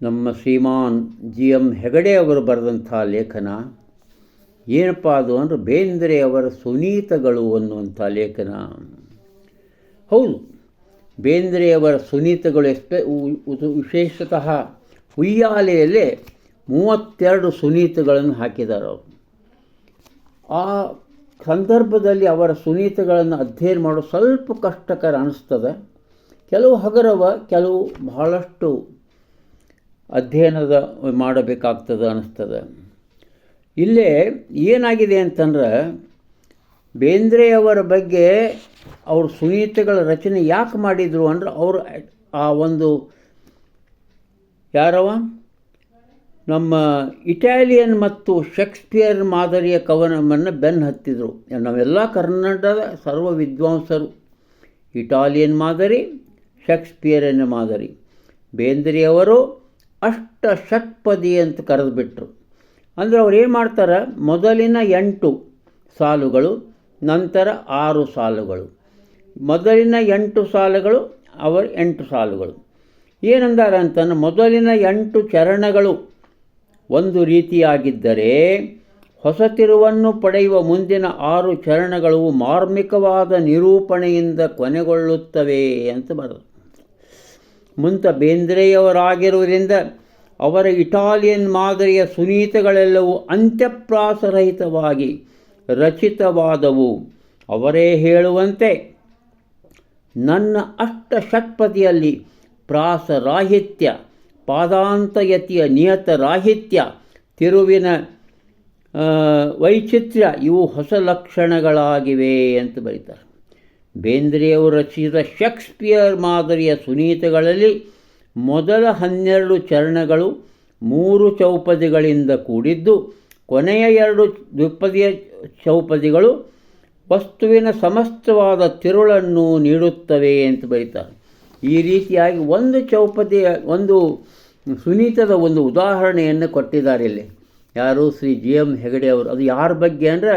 ನಮ್ಮ ಶ್ರೀಮಾನ್ G M Hegde ಅವರು ಬರೆದಂಥ ಲೇಖನ, ಏನಪ್ಪ ಅದು ಅಂದರೆ ಬೇಂದ್ರೆ ಅವರ ಸುನೀತಗಳು ಅನ್ನುವಂಥ ಲೇಖನ. ಹೌದು ಬೇಂದ್ರೆಯವರ ಸುನೀತಗಳು ಎಸ್ಪೆ ವಿಶೇಷತಃ ಉಯ್ಯಾಲೆಯಲ್ಲೇ ಮೂವತ್ತೆರಡು ಸುನೀತಗಳನ್ನು ಹಾಕಿದ್ದಾರೆ ಅವರು. ಆ ಸಂದರ್ಭದಲ್ಲಿ ಅವರ ಸುನೀತಗಳನ್ನು ಅಧ್ಯಯನ ಮಾಡೋದು ಸ್ವಲ್ಪ ಕಷ್ಟಕರ ಅನಿಸ್ತದೆ. ಕೆಲವು ಹಗರವ, ಕೆಲವು ಬಹಳಷ್ಟು ಅಧ್ಯಯನದ ಮಾಡಬೇಕಾಗ್ತದೆ ಅನ್ನಿಸ್ತದೆ. ಇಲ್ಲೇ ಏನಾಗಿದೆ ಅಂತಂದ್ರೆ ಬೇಂದ್ರೆಯವರ ಬಗ್ಗೆ ಅವ್ರ ಸುನೀತೆಗಳ ರಚನೆ ಯಾಕೆ ಮಾಡಿದರು ಅಂದ್ರೆ ಅವರು ಆ ಒಂದು ಯಾರವ? ನಮ್ಮ ಇಟಾಲಿಯನ್ ಮತ್ತು ಶೇಕ್ಸ್ಪಿಯರ್ ಮಾದರಿಯ ಕವನವನ್ನು ಬೆನ್ನು ಹತ್ತಿದರು. ನಾವೆಲ್ಲ ಕರ್ನಾಟಕದ ಸರ್ವ ವಿದ್ವಾಂಸರು ಇಟಾಲಿಯನ್ ಮಾದರಿ ಶೇಕ್ಸ್ಪಿಯರನ್ನ ಮಾದರಿ. ಬೇಂದ್ರೆಯವರು ಅಷ್ಟ ಷಟ್ಪದಿ ಅಂತ ಕರೆದುಬಿಟ್ರು. ಅಂದರೆ ಅವ್ರು ಏನು ಮಾಡ್ತಾರೆ? ಮೊದಲಿನ ಎಂಟು ಸಾಲುಗಳು, ನಂತರ ಆರು ಸಾಲುಗಳು. ಮೊದಲಿನ ಎಂಟು ಸಾಲುಗಳು, ಅವರ ಎಂಟು ಸಾಲುಗಳು. ಏನಂದಾರ ಅಂತಂದ್ರೆ ಮೊದಲಿನ ಎಂಟು ಚರಣಗಳು ಒಂದು ರೀತಿಯಾಗಿದ್ದರೆ ಹೊಸ ತಿರುವನ್ನು ಪಡೆಯುವ ಮುಂದಿನ ಆರು ಚರಣಗಳು ಮಾರ್ಮಿಕವಾದ ನಿರೂಪಣೆಯಿಂದ ಕೊನೆಗೊಳ್ಳುತ್ತವೆ ಅಂತ ಬರೋದು ಮುಂತ ಬೇಂದ್ರೆಯವರಾಗಿರುವುದರಿಂದ ಅವರ ಇಟಾಲಿಯನ್ ಮಾದರಿಯ ಸುನೀತಗಳೆಲ್ಲವೂ ಅಂತ್ಯಪ್ರಾಸರಹಿತವಾಗಿ ರಚಿತವಾದವು. ಅವರೇ ಹೇಳುವಂತೆ, ನನ್ನ ಅಷ್ಟ ಷಟ್ಪದಿಯಲ್ಲಿ ಪ್ರಾಸರಾಹಿತ್ಯ, ಪಾದಾಂತಯತಿಯ ನಿಯತರಾಹಿತ್ಯ, ತಿರುವಿನ ವೈಚಿತ್ರ್ಯ ಇವು ಹೊಸ ಲಕ್ಷಣಗಳಾಗಿವೆ ಅಂತ ಬರೀತಾರೆ. ಬೇಂದ್ರೆಯವರು ರಚಿಸಿದ ಶೇಕ್ಸ್ಪಿಯರ್ ಮಾದರಿಯ ಸುನೀತಗಳಲ್ಲಿ ಮೊದಲ ಹನ್ನೆರಡು ಚರಣಗಳು ಮೂರು ಚೌಪದಿಗಳಿಂದ ಕೂಡಿದ್ದು, ಕೊನೆಯ ಎರಡು ದ್ವಿಪದಿಯ ಚೌಪದಿಗಳು ವಸ್ತುವಿನ ಸಮಸ್ತವಾದ ತಿರುಳನ್ನು ನೀಡುತ್ತವೆ ಅಂತ ಬರೀತಾರೆ. ಈ ರೀತಿಯಾಗಿ ಒಂದು ಚೌಪದಿಯ, ಒಂದು ಸುನೀತದ ಒಂದು ಉದಾಹರಣೆಯನ್ನು ಕೊಟ್ಟಿದ್ದಾರೆ ಇಲ್ಲಿ. ಯಾರು? ಶ್ರೀ ಜಿ ಎಂ ಹೆಗಡೆ ಅವರು. ಅದು ಯಾರ ಬಗ್ಗೆ ಅಂದರೆ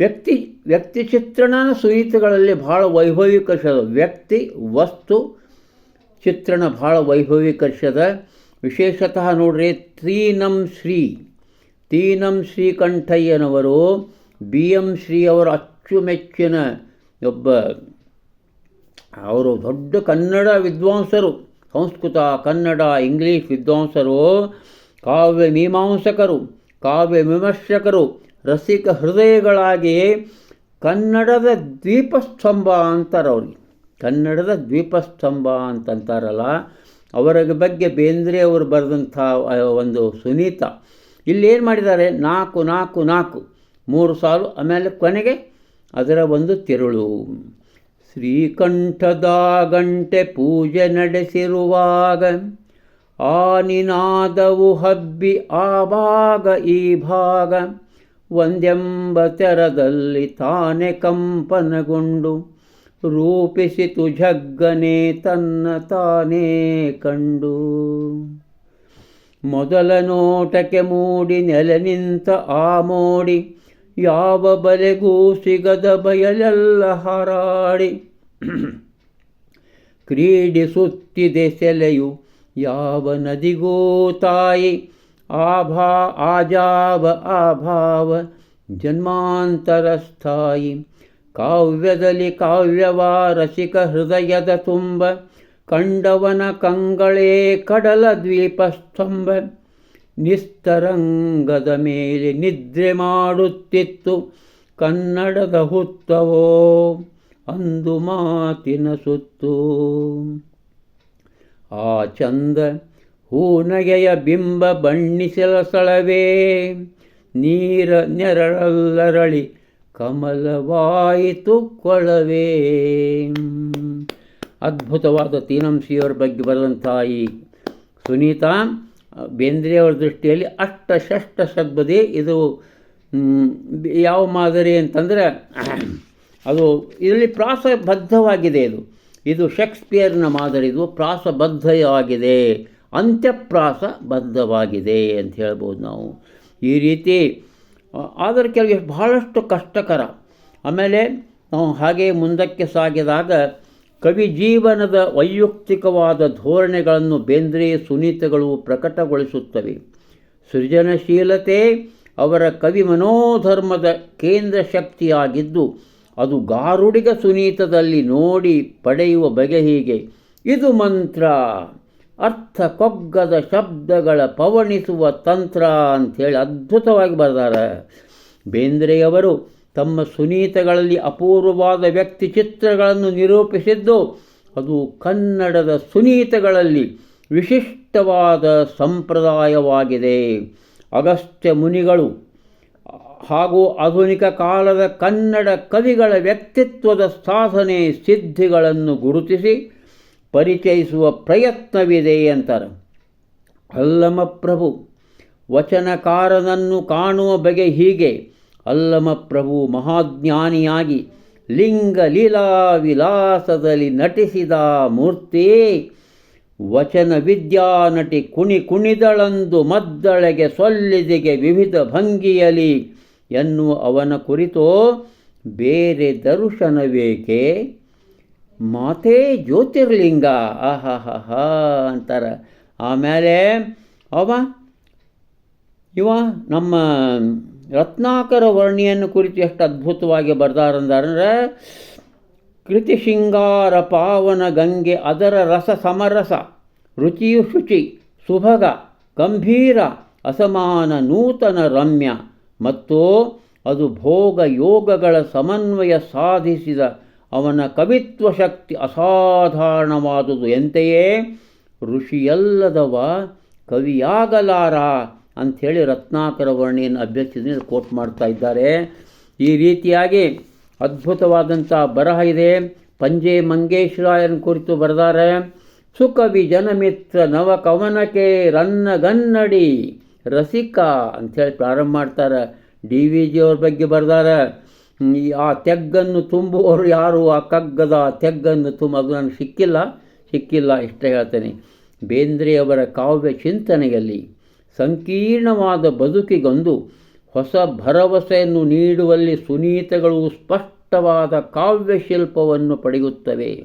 ವ್ಯಕ್ತಿ ವ್ಯಕ್ತಿ ಚಿತ್ರಣ ಸುನೀತಗಳಲ್ಲಿ ಭಾಳ ವೈಭವೀಕರಿಸದ ವ್ಯಕ್ತಿ, ವಸ್ತು ಚಿತ್ರಣ ಭಾಳ ವೈಭವೀಕರಿಸದ ವಿಶೇಷತಃ ನೋಡ್ರಿ ತ್ರೀನಂ ಶ್ರೀ, ತೀನಂ ಶ್ರೀಕಂಠಯ್ಯನವರು ಬಿ ಎಂ ಶ್ರೀ ಅವರ ಅಚ್ಚುಮೆಚ್ಚಿನ ಒಬ್ಬ, ಅವರು ದೊಡ್ಡ ಕನ್ನಡ ವಿದ್ವಾಂಸರು, ಸಂಸ್ಕೃತ, ಕನ್ನಡ, ಇಂಗ್ಲೀಷ್ ವಿದ್ವಾಂಸರು, ಕಾವ್ಯ ಮೀಮಾಂಸಕರು, ಕಾವ್ಯ ವಿಮರ್ಶಕರು ರಸಿಕ ಹೃದಯಗಳಾಗಿ ಕನ್ನಡದ ದ್ವೀಪಸ್ತಂಭ ಅಂತಾರೆ ಅವ್ರಿಗೆ ಕನ್ನಡದ ದ್ವೀಪಸ್ತಂಭ ಅಂತಂತಾರಲ್ಲ ಅವರ ಬಗ್ಗೆ ಬೇಂದ್ರೆ ಅವರು ಬರೆದಂಥ ಒಂದು ಸುನೀತ. ಇಲ್ಲೇನು ಮಾಡಿದ್ದಾರೆ? ನಾಲ್ಕು ನಾಲ್ಕು ನಾಲ್ಕು ಮೂರು ಸಾಲು, ಆಮೇಲೆ ಕೊನೆಗೆ ಅದರ ಒಂದು ತಿರುಳು. ಶ್ರೀಕಂಠದ ಗಂಟೆ ಪೂಜೆ ನಡೆಸಿರುವಾಗ ಆನಿನಾದವು ನಿನಾದವು ಹಬ್ಬಿ ಆ ಭಾಗ ಈ ಭಾಗ. ಒಂದೆಂಬ ತೆರದಲ್ಲಿ ತಾನೆ ಕಂಪನಗೊಂಡು ರೂಪಿಸಿತು ಜಗ್ಗನೆ ತನ್ನ ತಾನೇ ಕಂಡು. ಮೊದಲ ನೋಟಕ್ಕೆ ಮೂಡಿ ನೆಲೆ ನಿಂತ ಆ ಮೋಡಿ ಯಾವ ಬಲೆಗೂ ಸಿಗದ ಬಯಲೆಲ್ಲ ಹಾರಾಡಿ. ಕ್ರೀಡಿಸುತ್ತಿದೆ ಸೆಲೆಯು ಯಾವ ನದಿಗೂ ತಾಯಿ ಆಭಾ ಆಜಾವ ಆಭಾವ ಜನ್ಮಾಂತರ ಸ್ಥಾಯಿ ಕಾವ್ಯದಲ್ಲಿ ಕಾವ್ಯವ ರಸಿಕ ಹೃದಯದ ತುಂಬ, ಕಂಡವನ ಕಂಗಳೇ ಕಡಲ ದ್ವೀಪಸ್ತಂಭ. ನಿಸ್ತರಂಗದ ಮೇಲೆ ನಿದ್ರೆ ಮಾಡುತ್ತಿತ್ತು ಕನ್ನಡದ ಹುತ್ತವೋ ಅಂದು ಮಾತಿನ ಸುತ್ತು. ಆ ಚಂದ ಹೂನಗೆಯ ಬಿಂಬ ಬಣ್ಣಿಸಲ ಸ್ಥಳವೇ ನೀರ ನೆರಳಲ್ಲರಳಿ ಕಮಲವಾಯಿತು ಕೊಳವೇ. ಅದ್ಭುತವಾದ ತೀನಂಶಿಯವರ ಬಗ್ಗೆ ಬರೆದಂಥ ಈ ಸುನೀತಾ, ಬೇಂದ್ರೆಯವರ ದೃಷ್ಟಿಯಲ್ಲಿ ಅಷ್ಟ ಷಷ್ಟ ಶಬ್ದದಿ ಇದು ಯಾವ ಮಾದರಿ ಅಂತಂದರೆ, ಅದು ಇದರಲ್ಲಿ ಪ್ರಾಸಬದ್ಧವಾಗಿದೆ ಇದು. ಇದು ಶೇಕ್ಸ್ಪಿಯರ್ನ ಮಾದರಿ, ಇದು ಪ್ರಾಸಬದ್ಧವಾಗಿದೆ. ಅಂತ್ಯಪ್ರಾಸ ಬದ್ಧವಾಗಿದೆ ಅಂತ ಹೇಳ್ಬೋದು ನಾವು. ಈ ರೀತಿ ಆದರೆ ಕೆಲವು ಬಹಳಷ್ಟು ಕಷ್ಟಕರ. ಆಮೇಲೆ ನಾವು ಹಾಗೆ ಮುಂದಕ್ಕೆ ಸಾಗಿದಾಗ ಕವಿ ಜೀವನದ ವೈಯಕ್ತಿಕವಾದ ಧೋರಣೆಗಳನ್ನು ಬೇಂದ್ರೆ ಸುನೀತಗಳು ಪ್ರಕಟಗೊಳಿಸುತ್ತವೆ. ಸೃಜನಶೀಲತೆ ಅವರ ಕವಿ ಮನೋಧರ್ಮದ ಕೇಂದ್ರ ಶಕ್ತಿಯಾಗಿದ್ದು, ಅದು ಗಾರುಡಿಗ ಸುನೀತದಲ್ಲಿ ನೋಡಿ ಪಡೆಯುವ ಬಗೆ ಹೀಗೆ. ಇದು ಮಂತ್ರ. ಅರ್ಥ ಕೊಗ್ಗದ ಶಬ್ದಗಳ ಪವಣಿಸುವ ತಂತ್ರ ಅಂಥೇಳಿ ಅದ್ಭುತವಾಗಿ ಬರೆದಾರೆ. ಬೇಂದ್ರೆಯವರು ತಮ್ಮ ಸುನೀತಗಳಲ್ಲಿ ಅಪೂರ್ವವಾದ ವ್ಯಕ್ತಿ ಚಿತ್ರಗಳನ್ನು ನಿರೂಪಿಸಿದ್ದು, ಅದು ಕನ್ನಡದ ಸುನೀತಗಳಲ್ಲಿ ವಿಶಿಷ್ಟವಾದ ಸಂಪ್ರದಾಯವಾಗಿದೆ. ಅಗಸ್ತ್ಯ ಮುನಿಗಳು ಹಾಗೂ ಆಧುನಿಕ ಕಾಲದ ಕನ್ನಡ ಕವಿಗಳ ವ್ಯಕ್ತಿತ್ವದ ಸಾಧನೆ ಸಿದ್ಧಿಗಳನ್ನು ಗುರುತಿಸಿ ಪರಿಚಯಿಸುವ ಪ್ರಯತ್ನವಿದೆ ಅಂತಾರೆ. ಅಲ್ಲಮಪ್ರಭು ವಚನಕಾರನನ್ನು ಕಾಣುವ ಬಗೆ ಹೀಗೆ. ಅಲ್ಲಮ ಪ್ರಭು ಮಹಾಜ್ಞಾನಿಯಾಗಿ ಲಿಂಗ ಲೀಲಾ ವಿಲಾಸದಲ್ಲಿ ನಟಿಸಿದ ಮೂರ್ತಿ ವಚನ ವಿದ್ಯಾ ನಟಿ ಕುಣಿ ಕುಣಿದಳಂದು ಮದ್ದಳೆಗೆ ಸೊಲ್ಲಿದಿಗೆ ವಿವಿಧ ಭಂಗಿಯಲಿ ಎನ್ನುವ ಅವನ ಕುರಿತು ಬೇರೆ ದರ್ಶನವೇಕೆ? ಮಾತೇ ಜ್ಯೋತಿರ್ಲಿಂಗ ಆಹಾಹಾ ಅಂತಾರೆ. ಆಮೇಲೆ ಅವ, ಇವ ನಮ್ಮ ರತ್ನಾಕರ ವರ್ಣಿಯನ್ನು ಕುರಿತು ಎಷ್ಟು ಅದ್ಭುತವಾಗಿ ಬರ್ದಾರಂದ್ರೆ ಕೃತಿ ಶೃಂಗಾರ ಪಾವನ ಗಂಗೆ ಅದರ ರಸ ಸಮರಸ, ರುಚಿಯು ಶುಚಿ, ಸುಭಗ, ಗಂಭೀರ, ಅಸಮಾನ ನೂತನ ರಮ್ಯ, ಮತ್ತು ಅದು ಭೋಗ ಯೋಗಗಳ ಸಮನ್ವಯ ಸಾಧಿಸಿದ ಅವನ ಕವಿತ್ವ ಶಕ್ತಿ ಅಸಾಧಾರಣವಾದುದು. ಎಂತೆಯೇ? ಋಷಿಯಲ್ಲದವ ಕವಿಯಾಗಲಾರ ಅಂಥೇಳಿ ರತ್ನಾಕರ ವರ್ಣಿಯನ್ನು ಅಭ್ಯರ್ಥಿಸಿ ಕೋಟ್ ಮಾಡ್ತಾ ಇದ್ದಾರೆ. ಈ ರೀತಿಯಾಗಿ ಅದ್ಭುತವಾದಂಥ ಬರಹ ಇದೆ. ಪಂಜೆ ಮಂಗೇಶ್ವರಾಯನ ಕುರಿತು ಬರೆದಾರೆ, ಸುಕವಿ ಜನಮಿತ್ರ ನವ ಕವನಕ್ಕೆ ರನ್ನಗನ್ನಡಿ ರಸಿಕ ಅಂಥೇಳಿ ಪ್ರಾರಂಭ ಮಾಡ್ತಾರೆ. ಡಿ ವಿ ಜಿ ಅವ್ರ ಬಗ್ಗೆ ಬರ್ದಾರೆ ಆ ತೆಗ್ಗನ್ನು ತುಂಬುವವರು ಯಾರು? ಆ ಕಗ್ಗದ ತೆಗ್ಗನ್ನು ತುಂಬ ಅದು ನನಗೆ ಸಿಕ್ಕಿಲ್ಲ ಸಿಕ್ಕಿಲ್ಲ ಇಷ್ಟೇ ಹೇಳ್ತೇನೆ. ಬೇಂದ್ರೆಯವರ ಕಾವ್ಯ ಚಿಂತನೆಯಲ್ಲಿ ಸಂಕೀರ್ಣವಾದ ಬದುಕಿಗೊಂದು ಹೊಸ ಭರವಸೆಯನ್ನು ನೀಡುವಲ್ಲಿ ಸುನೀತಗಳು ಸ್ಪಷ್ಟವಾದ ಕಾವ್ಯ ಶಿಲ್ಪವನ್ನು ಪಡೆಯುತ್ತವೆ.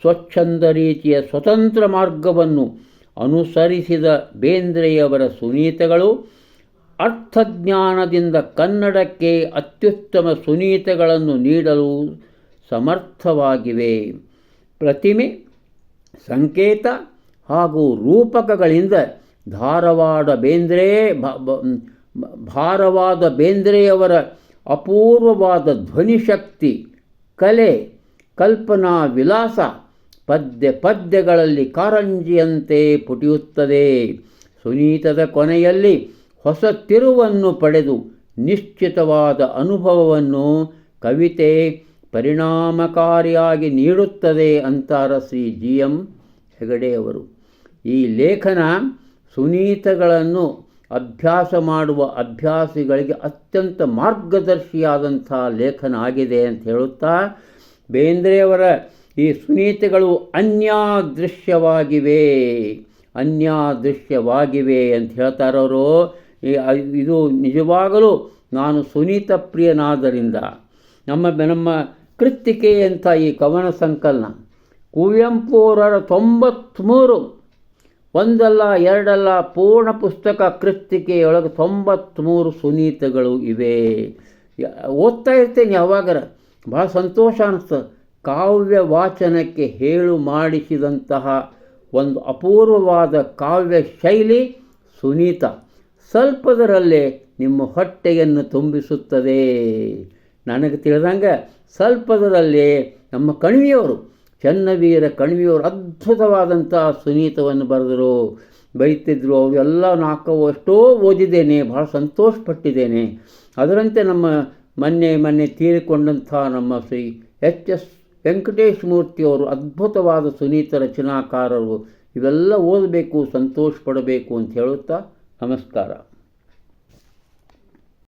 ಸ್ವಚ್ಛಂದ ರೀತಿಯ ಸ್ವತಂತ್ರ ಮಾರ್ಗವನ್ನು ಅನುಸರಿಸಿದ ಬೇಂದ್ರೆಯವರ ಸುನೀತಗಳು ಅರ್ಥಜ್ಞಾನದಿಂದ ಕನ್ನಡಕ್ಕೆ ಅತ್ಯುತ್ತಮ ಸುನೀತಗಳನ್ನು ನೀಡಲು ಸಮರ್ಥವಾಗಿವೆ. ಪ್ರತಿಮೆ, ಸಂಕೇತ ಹಾಗೂ ರೂಪಕಗಳಿಂದ ಧಾರವಾಡ ಬೇಂದ್ರೆ ಭಾರವಾದ ಬೇಂದ್ರೆಯವರ ಅಪೂರ್ವವಾದ ಧ್ವನಿಶಕ್ತಿ, ಕಲೆ, ಕಲ್ಪನಾ ವಿಲಾಸ ಪದ್ಯ ಪದ್ಯಗಳಲ್ಲಿ ಕಾರಂಜಿಯಂತೆ ಪುಟಿಯುತ್ತದೆ. ಸುನೀತದ ಕೊನೆಯಲ್ಲಿ ಹೊಸ ತಿರುವನ್ನು ಪಡೆದು ನಿಶ್ಚಿತವಾದ ಅನುಭವವನ್ನು ಕವಿತೆ ಪರಿಣಾಮಕಾರಿಯಾಗಿ ನೀಡುತ್ತದೆ ಅಂತಾರ ಶ್ರೀ ಜಿ ಎಂ ಹೆಗಡೆಯವರು ಈ ಲೇಖನ ಸುನೀತಗಳನ್ನು ಅಭ್ಯಾಸ ಮಾಡುವ ಅಭ್ಯಾಸಿಗಳಿಗೆ ಅತ್ಯಂತ ಮಾರ್ಗದರ್ಶಿಯಾದಂಥ ಲೇಖನ ಆಗಿದೆ ಅಂತ ಹೇಳುತ್ತಾ ಬೇಂದ್ರೆಯವರ ಈ ಸುನೀತೆಗಳು ಅನ್ಯಾದೃಶ್ಯವಾಗಿವೆ ಅನ್ಯಾದೃಶ್ಯವಾಗಿವೆ ಅಂತ ಹೇಳ್ತಾರವರು. ಇದು ನಿಜವಾಗಲೂ ನಾನು ಸುನೀತ ಪ್ರಿಯನಾದ್ದರಿಂದ ನಮ್ಮ ನಮ್ಮ ಕೃತ್ತಿಕೆ ಅಂತ ಈ ಕವನ ಸಂಕಲನ? ಕುವೆಂಪು ಅವರ ತೊಂಬತ್ತ್ಮೂರು ಒಂದಲ್ಲ ಎರಡಲ್ಲ ಪೂರ್ಣ ಪುಸ್ತಕ ಕೃತ್ತಿಕೆಯೊಳಗೆ ತೊಂಬತ್ತ್ಮೂರು ಸುನೀತಗಳು ಇವೆ. ಓದ್ತಾ ಇರ್ತೇನೆ ಯಾವಾಗರ. ಭಾಳ ಸಂತೋಷ ಅನಿಸ್ತದೆ. ಕಾವ್ಯ ವಾಚನಕ್ಕೆ ಹೇಳು ಮಾಡಿಸಿದಂತಹ ಒಂದು ಅಪೂರ್ವವಾದ ಕಾವ್ಯ ಶೈಲಿ ಸುನೀತ. ಸ್ವಲ್ಪದರಲ್ಲೇ ನಿಮ್ಮ ಹೊಟ್ಟೆಯನ್ನು ತುಂಬಿಸುತ್ತದೆ. ನನಗೆ ತಿಳಿದಂಗೆ ಸ್ವಲ್ಪದರಲ್ಲೇ ನಮ್ಮ ಕಣಿವೆಯವರು, ಚನ್ನವೀರ ಕಣಿವೆಯವರು ಅದ್ಭುತವಾದಂಥ ಸುನೀತವನ್ನು ಬರೆದರು. ಬೈತಿದ್ರು ಅವೆಲ್ಲ ನಾಲ್ಕು ಎಷ್ಟೋ ಓದಿದ್ದೇನೆ ಭಾಳ ಸಂತೋಷಪಟ್ಟಿದ್ದೇನೆ. ಅದರಂತೆ ನಮ್ಮ ಮೊನ್ನೆ ಮೊನ್ನೆ ತೀರಿಕೊಂಡಂಥ ನಮ್ಮ ಶ್ರೀ ಎಚ್ ಎಸ್ ವೆಂಕಟೇಶ್ ಮೂರ್ತಿಯವರು ಅದ್ಭುತವಾದ ಸುನೀತ ರಚನಾಕಾರರು. ಇವೆಲ್ಲ ಓದಬೇಕು ಸಂತೋಷ ಪಡಬೇಕು ಅಂತ ಹೇಳುತ್ತಾ ನಮಸ್ಕಾರ